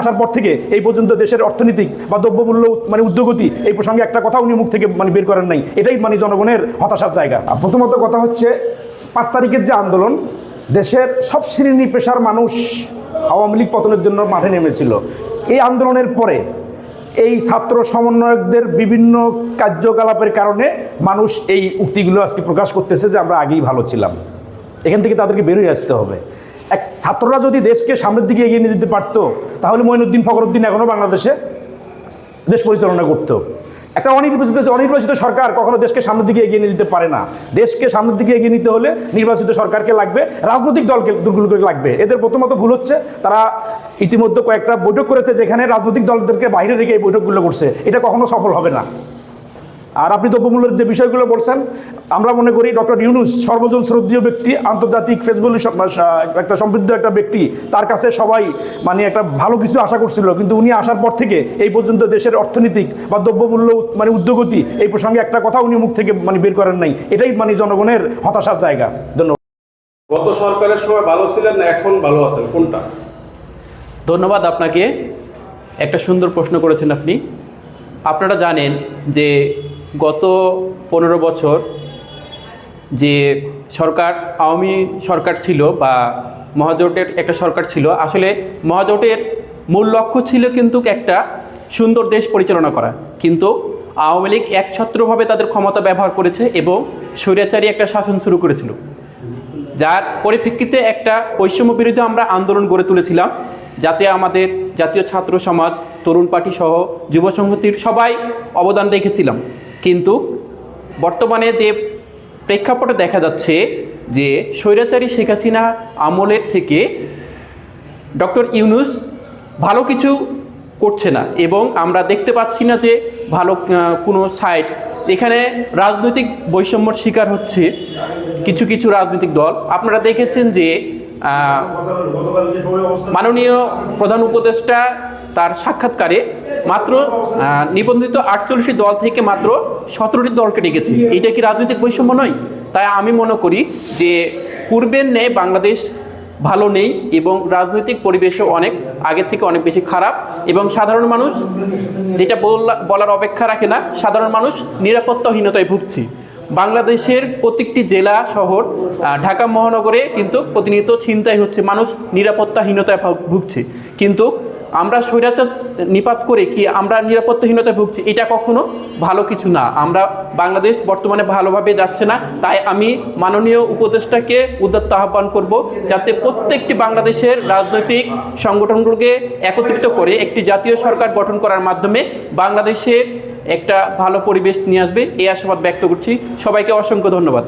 আসার পর থেকে এই পর্যন্ত দেশের অর্থনৈতিক বা দ্রব্যমূল্য মানে উদ্যোগতি এই প্রসঙ্গে একটা কথা উনি মুখ থেকে মানে বের করেন নাই। এটাই মানে জনগণের হতাশার জায়গা। প্রথমত কথা হচ্ছে, পাঁচ তারিখের যে আন্দোলন, দেশের সব শ্রেণি পেশার মানুষ আওয়ামী লীগ পতনের জন্য মাঠে নেমেছিল। এই আন্দোলনের পরে এই ছাত্র সমন্বয়কদের বিভিন্ন কার্যকলাপের কারণে মানুষ এই উক্তিগুলো আজকে প্রকাশ করতেছে যে আমরা আগেই ভালো ছিলাম। এখান থেকে তাদেরকে বেরোয় আসতে হবে। এক ছাত্ররা যদি দেশকে সামনের দিকে এগিয়ে নিয়ে যেতে পারতো, তাহলে মঈনুদ্দিন ফখরুদ্দিন এখনও বাংলাদেশে দেশ পরিচালনা করতো। একটা অনির্বাচিত অনির্বাচিত সরকার কখনো দেশকে সামনের দিকে এগিয়ে নিয়ে যেতে পারে না। দেশকে সামনের দিকে এগিয়ে নিতে হলে নির্বাচিত সরকারকে লাগবে, রাজনৈতিক দলকে, দলগুলোকে লাগবে। এদের প্রথমত ভুল হচ্ছে, তারা ইতিমধ্যে কয়েকটা বৈঠক করেছে, যেখানে রাজনৈতিক দলদেরকে বাইরে রেখে এই বৈঠকগুলো করছে। এটা কখনো সফল হবে না। আর আপনি দ্রব্যমূল্যের যে বিষয়গুলো বলছেন আমরা মনে করি ডক্টর ইউনুস সর্বজন শ্রদ্ধীয় ব্যক্তি আন্তর্জাতিক ফেসবুক একটা সমৃদ্ধ একটা ব্যক্তি তার কাছে সবাই মানে একটা ভালো কিছু আশা করছিল কিন্তু উনি আসার পর থেকে এই পর্যন্ত দেশের অর্থনৈতিক বা দ্রব্যমূল্য মানে উদ্যোগতি এই প্রসঙ্গে একটা কথা উনি মুখ থেকে মানে বের করেন নাই। এটাই মানে জনগণের হতাশার জায়গা। ধন্যবাদ। গত সরকারের সময় ভালো ছিলেন না এখন ভালো আছেন কোনটা? ধন্যবাদ আপনাকে। একটা সুন্দর প্রশ্ন করেছেন আপনি। আপনারা জানেন যে গত পনেরো বছর যে সরকার, আওয়ামী সরকার ছিল বা মহাজোটের একটা সরকার ছিল, আসলে মহাজোটের মূল লক্ষ্য ছিল কিন্তু একটা সুন্দর দেশ পরিচালনা করা। কিন্তু আওয়ামী লীগ একছত্রভাবে তাদের ক্ষমতা ব্যবহার করেছে এবং স্বৈরাচারী একটা শাসন শুরু করেছিল। যার পরিপ্রেক্ষিতে একটা বৈষম্য বিরুদ্ধে আমরা আন্দোলন গড়ে তুলেছিলাম, যাতে আমাদের জাতীয় ছাত্র সমাজ, তরুণ পার্টি সহ যুব সংহতির সবাই অবদান রেখেছিলাম। কিন্তু বর্তমানে যে প্রেক্ষাপটে দেখা যাচ্ছে যে স্বৈরাচারী শেখ হাসিনা আমলের থেকে ডক্টর ইউনুস ভালো কিছু করছে না এবং আমরা দেখতে পাচ্ছি না যে ভালো কোনো সাইড এখানে রাজনৈতিক বৈষম্যর শিকার হচ্ছে কিছু কিছু রাজনৈতিক দল। আপনারা দেখেছেন যে মাননীয় প্রধান উপদেষ্টা তার সাক্ষাৎকারে মাত্র নিবন্ধিত আটচল্লিশটি দল থেকে মাত্র সতেরোটি দলকে ডেকেছে। এটা কি রাজনৈতিক বৈষম্য নয়? তাই আমি মনে করি যে পূর্বের ন্যায় বাংলাদেশ ভালো নেই এবং রাজনৈতিক পরিবেশও অনেক আগের থেকে অনেক বেশি খারাপ এবং সাধারণ মানুষ যেটা বলার অপেক্ষা রাখে না, সাধারণ মানুষ নিরাপত্তাহীনতায় ভুগছে। বাংলাদেশের প্রত্যেকটি জেলা, শহর ঢাকা মহানগরে কিন্তু প্রতিনিয়ত ছিনতাই হচ্ছে, মানুষ নিরাপত্তাহীনতায় ভুগছে। কিন্তু আমরা স্বৈরাচার নিপাত করে কি আমরা নিরাপত্তাহীনতায় ভুগছি? এটা কখনো ভালো কিছু না। আমরা বাংলাদেশ বর্তমানে ভালোভাবে যাচ্ছে না, তাই আমি মাননীয় উপদেষ্টাকে উদ্যত্ত আহ্বান করব যাতে প্রত্যেকটি বাংলাদেশের রাজনৈতিক সংগঠনগুলোকে একত্রিত করে একটি জাতীয় সরকার গঠন করার মাধ্যমে বাংলাদেশের একটা ভালো পরিবেশ নিয়ে আসবে। এই আশাবাদ ব্যক্ত করছি। সবাইকে অসংখ্য ধন্যবাদ।